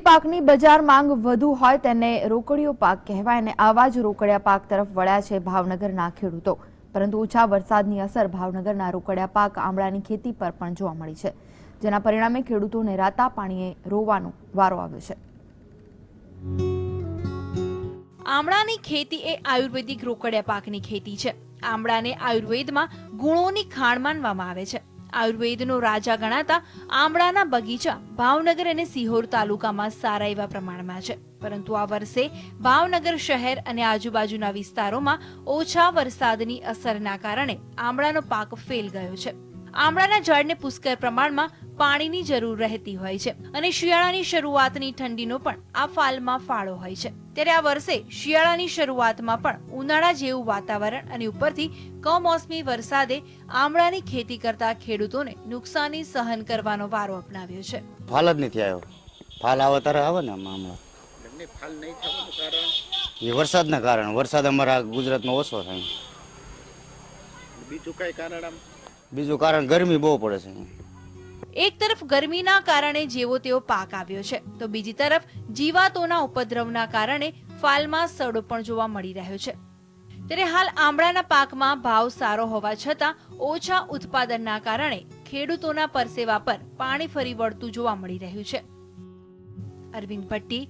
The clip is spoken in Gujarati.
પાકની બજાર માંગ વધુ હોય તેને રોકડિયો પાક કહેવાય અને આવા જ રોકડિયા પાક તરફ વળ્યા છે ભાવનગરના ખેડૂતો. પરંતુ ઓછા વરસાદની અસર ભાવનગરના રોકડિયા પાક આમળાની ખેતી પર પણ જોવા મળી છે, જેના પરિણામે ખેડૂતોને રાતા પાણીએ રોવાનો વારો આવ્યો છે. આમળાની ખેતી એ આયુર્વેદિક રોકડિયા પાકની ખેતી છે. આમળાને આયુર્વેદમાં ગુણોની ખાણ માનવામાં આવે છે. આયુર્વેદનો રાજા ગણાતા આમળાના બગીચા ભાવનગર અને સિહોર તાલુકામાં સારા એવા પ્રમાણમાં છે. પરંતુ આ વર્ષે ભાવનગર શહેર અને આજુબાજુના વિસ્તારોમાં ઓછા વરસાદની અસરના કારણે આમળાનો પાક ફેલ ગયો છે. આમળાના ઝાડને પુષ્કળ પ્રમાણમાં પાણીની જરૂર રહેતી હોય છે અને શિયાળાની શરૂઆતની ઠંડીનો પણ આ ફાલમાં ફાળો હોય છે. ત્યારે આ વર્ષે શિયાળાની શરૂઆતમાં પણ ઉનાળા જેવું વાતાવરણ અને ઉપરથી કમોસમી વરસાદે આમળાની ખેતી કરતા ખેડૂતોને નુકસાની સહન કરવાનો વારો અપનાવ્યો છે. ફાલ જ નથી આવ્યો. ફાલ આવે ત્યારે આવે ને આમળા. ફાલ નહીં થવાનું કારણ? એ વરસાદના કારણે. વરસાદ અમારા ગુજરાતમાં ઓછો થાય. બીજું કઈ કારણ આમ? બીજું કારણ ગરમી બહુ પડે છે. એક તરફ ગરમીના કારણે જેવો તેવો પાક આવ્યો છે, તો બીજી તરફ જીવાતોના ઉપદ્રવના કારણે ફાલમાં સડો પણ જોવા મળી રહ્યો છે. ત્યારે હાલ આમળાના પાકમાં ભાવ સારો હોવા છતાં ઓછા ઉત્પાદનના કારણે ખેડૂતોના પરસેવા પર પાણી ફરી વળતું જોવા મળી રહ્યું છે. અરવિંદ ભટ્ટી